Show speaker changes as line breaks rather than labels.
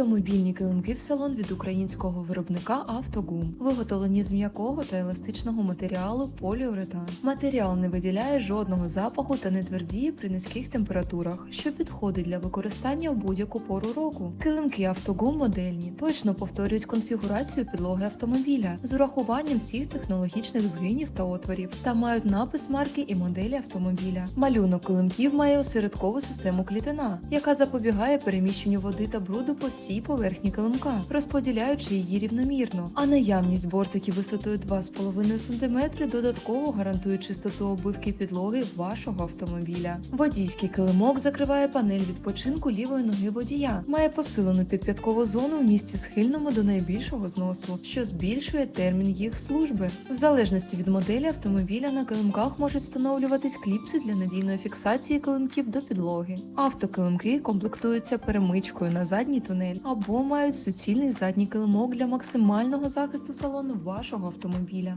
Автомобільні килимки в салон від українського виробника Автогум, виготовлені з м'якого та еластичного матеріалу поліуретан. Матеріал не виділяє жодного запаху та не твердіє при низьких температурах, що підходить для використання в будь-яку пору року. Килимки Автогум модельні точно повторюють конфігурацію підлоги автомобіля з урахуванням всіх технологічних згинів та отворів та мають напис марки і моделі автомобіля. Малюнок килимків має осередкову систему клітина, яка запобігає переміщенню води та бруду по всій поверхні килимка, розподіляючи її рівномірно. А наявність бортиків висотою 2,5 см додатково гарантує чистоту обивки підлоги вашого автомобіля. Водійський килимок закриває панель відпочинку лівої ноги водія, має посилену підп'яткову зону в місці схильному до найбільшого зносу, що збільшує термін їх служби. В залежності від моделі автомобіля на килимках можуть встановлюватись кліпси для надійної фіксації килимків до підлоги. Автокилимки комплектуються перемичкою на задній тунель або мають суцільний задній килимок для максимального захисту салону вашого автомобіля.